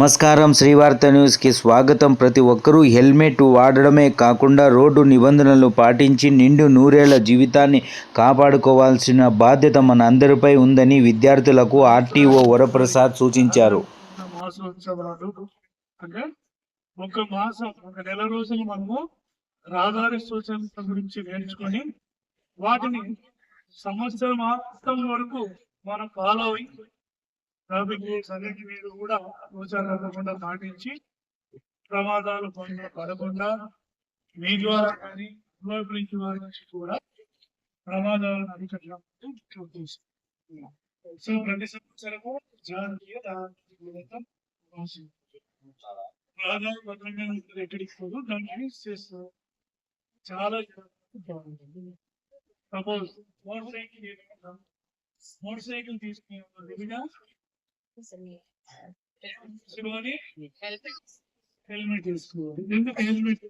నమస్కారం శ్రీవార్త న్యూస్కి స్వాగతం. ప్రతి ఒక్కరూ హెల్మెట్ వాడడమే కాకుండా రోడ్డు నిబంధనలు పాటించి నిండు నూరేళ్ళ జీవితాన్ని కాపాడుకోవాల్సిన బాధ్యత మన అందరిపై ఉందని విద్యార్థులకు ఆర్టీఓ వరప్రసాద్ సూచించారు. ఒక మాసం ఒక నెల రోజులు మనము రహదారి సూచనల గురించి నేర్చుకొని వాటిని సంవత్సరం వరకు మనం ఫాలో అయ్యి ట్రాఫిక్ రూల్స్ అన్నిటి మీద కూడా సూచన తప్పకుండా పాటించి ప్రమాదాలు పొంద పడకుండా మీ ద్వారా కానీ ఇటువైపు వారి నుంచి కూడా ప్రమాదాలను అరికట్టడం సో ప్రతి సంవత్సరము జాతీయ రహదారి భద్రత భద్రంగా ఉంటుంది ఎక్కడికి పోదు దాన్ని చేస్తారు చాలా suppose motorcycle motorcycle తీసుకునే హెల్మెట్ తీసుకోవాలి ఎందుకు హెల్మెట్?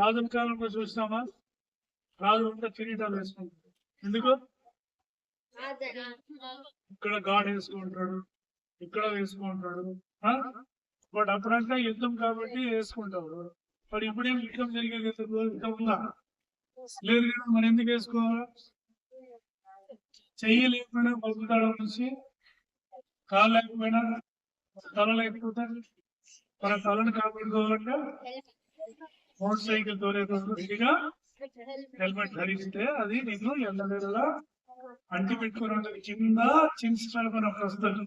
రాజుల కాలంలో చూసినామా రాజు అంతా కిరీటాలు వేసుకుంటారు ఎందుకు? ఇక్కడ గాడ్ వేసుకుంటాడు. ఇక్కడ వేసుకుంటాడు. బట్ అప్పుడంతా యుద్ధం కాబట్టి వేసుకుంటాడు. మరి ఇప్పుడేం యుద్ధం జరిగేది? యుద్ధం ఉందా లేదు కదా మరి ఎందుకు వేసుకోవాలి? చెయ్యి లేకపోయినా బతుకుతాడు నుంచి కాలు లేకపోయినా తల లేకపోతే మన తలను కాపాడుకోవాలంటే మోటార్ సైకిల్ తోలేటప్పుడు హెల్మెట్ ధరిస్తే అది నీకు ఎండవేళలా అంటి పెట్టుకుని ఉంటుంది కింద చిన్స్ అని ఒకటి వస్తుంది.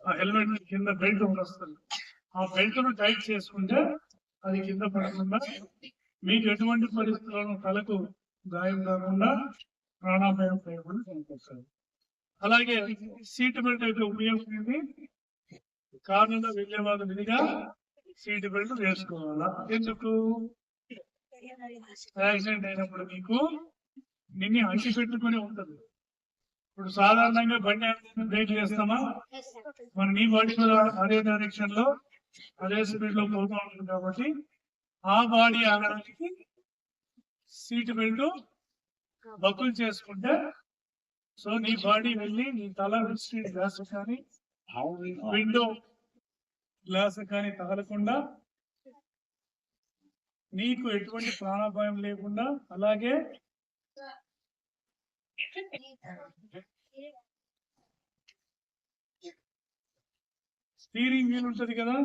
ఆ హెల్మెట్ కింద బెల్ట్ ఒకటి వస్తుంది. ఆ బెల్ట్ను టైట్ చేసుకుంటే అది కింద పడకుండా మీకు ఎటువంటి పరిస్థితుల్లో తలకు గాయం కాకుండా ప్రాణాపాయం లేకుండా కనిపిస్తుంది అలాగే సీట్ బెల్ట్ అయితే ఉపయోగించింది కారణంగా వెళ్ళే విధిగా సీట్ బెల్ట్ వేసుకోవాలా? ఎందుకు? యాక్సిడెంట్ అయినప్పుడు మీకు నిన్ను అంటి పెట్టుకుని ఉంటుంది. ఇప్పుడు సాధారణంగా బండి ఆపేసి బ్రేక్ చేస్తామా? మన నీ బాడీ కూడా అదే డైరెక్షన్లో అదే స్పీడ్లో పోతూ ఉంటుంది కాబట్టి ఆ బాడీ ఆగడానికి సీట్ బెల్ట్ బక్కులు చేసుకుంటే సో నీ బాడీ వెళ్ళి నీ తల స్ట్రీట్ గ్లాస్ కానీ విండో గ్లాస్ కానీ తగలకుండా నీకు ఎటువంటి ప్రాణాపాయం లేకుండా అలాగే స్టీరింగ్ వీల్ ఉంటది కదా?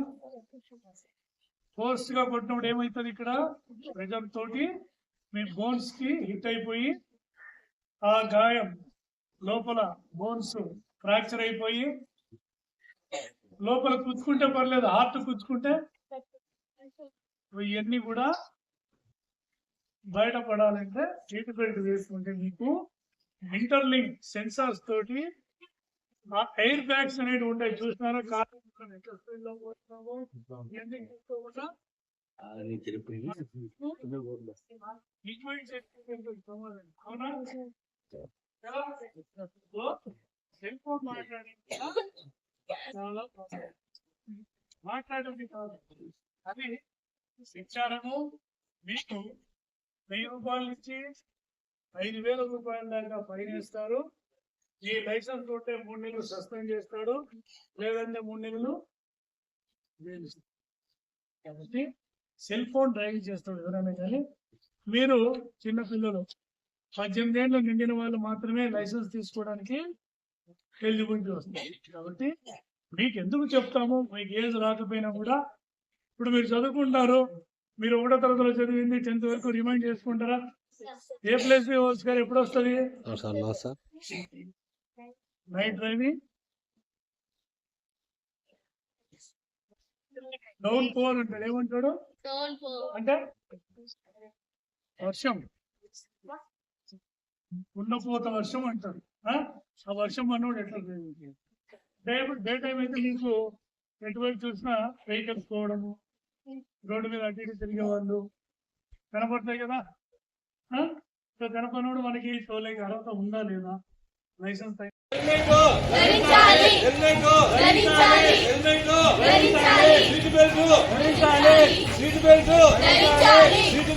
ఫోర్స్గా కొట్టినప్పుడు ఏమైతుంది ఇక్కడ? ప్రెజర్ తోటి మీ బోన్స్కి హిట్ అయిపోయి ఆ గాయం లోపల బోన్స్ ఫ్రాక్చర్ అయిపోయి లోపల కుచ్చుకుంటే పర్లేదు హార్ట్ కుచ్చుకుంటే ఇవన్నీ కూడా బయటపడాలంటే సీట్ బెల్ట్ వేసుకుంటే మీకు ఇంటర్లింక్ సెన్సార్స్ తోటి ఆ ఎయిర్ బ్యాగ్స్ అనేవి ఉంటాయి. చూసినారా? కార్. అవునా? సెల్ ఫోన్ మాట్లాడండి కాదు అది శిక్షాలను మీకు వెయ్యి రూపాయల నుంచి ఐదు వేల రూపాయల దాకా ఫైన్ వేస్తారు ఈ లైసెన్స్ ఉంటే మూడు నెలలు సస్పెండ్ చేస్తాడు లేదంటే మూడు నెలలు కాబట్టి సెల్ ఫోన్ డ్రైవింగ్ చేస్తాడు ఎవరైనా కానీ. మీరు చిన్నపిల్లలు పద్దెనిమిది ఏళ్ళు నిండిన వాళ్ళు మాత్రమే లైసెన్స్ తీసుకోవడానికి ఎలిజిబిలిటీ వస్తుంది. కాబట్టి మీకు ఎందుకు చెప్తాము? మీకు ఏజ్ రాకపోయినా కూడా ఇప్పుడు మీరు చదువుకుంటారు మీరు ఒకటో తరగతిలో చదివింది టెన్త్ వరకు రిమైండ్ చేసుకుంటారా? ఏ ప్లేస్ హోల్స్ గారు ఎప్పుడు వస్తుంది? Night driving? డౌన్ పోర్ అంటాడు. ఏమంటాడు? అంటే వర్షం. ఉన్నపోత వర్షం అంటారు. ఆ? వర్షం అన్నోడు ఎట్లా డ్రైవింగ్ డే డే టైం అయితే నీకు ఎటువైపు చూసినా వెహికల్స్ పోవడము రోడ్డు మీద అటు ఇటు తిరిగే వాళ్ళు కనపడతాయి కదా? ఆ? సో కనపడినోడు మనకి టోలేకి అర్హత ఉందా లేదా? లైసెన్స్ అయి- ధరించాలి. ధరించాలి. ధరించాలి. సీట్ బెల్ట్ సీట్ బెల్ట్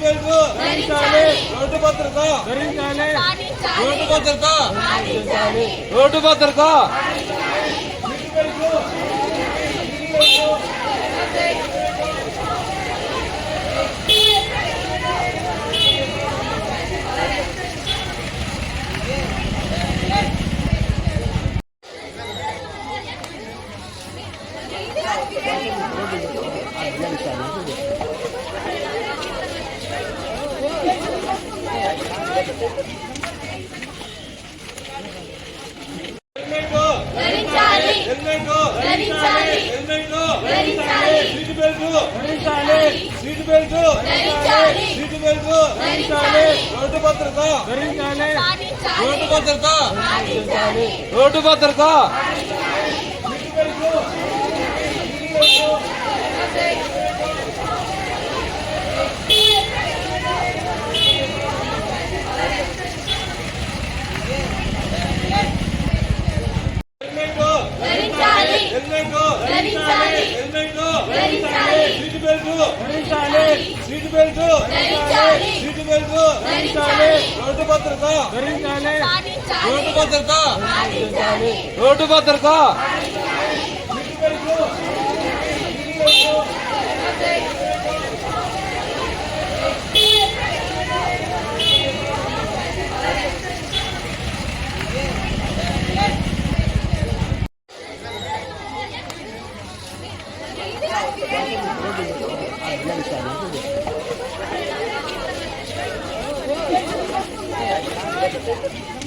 ధరించాలి. సీట్ సీటు బెల్ట్ రోడ్డు భద్రత. రోడ్డు భద్రత రోడ్డు భద్రత హెల్మెట్ ధరించాలి హెల్మెట్ ధరించాలి హెల్మెట్ ధరించాలి సీటు బెల్ట్ సీటు బెల్ట్ ధరించాలి. సీటు బెల్ట్ ధరించాలి. రోడ్డు భద్రత. పాటించాలి రోడ్డు భద్రత. పాటించాలి రోడ్డు భద్రత. హెల్మెట్ ధరించాలి హెల్మెట్ ధరించాలి హెల్మెట్ ధరించాలి సీటు బెల్ట్ సీటు బెల్ట్. ధరించాలి సీటు బెల్ట్. ధరించాలి రోడ్డు భద్రత. పాటించాలి రోడ్డు భద్రత. పాటించాలి రోడ్డు భద్రత. ధరించాలి 一样小，一样大。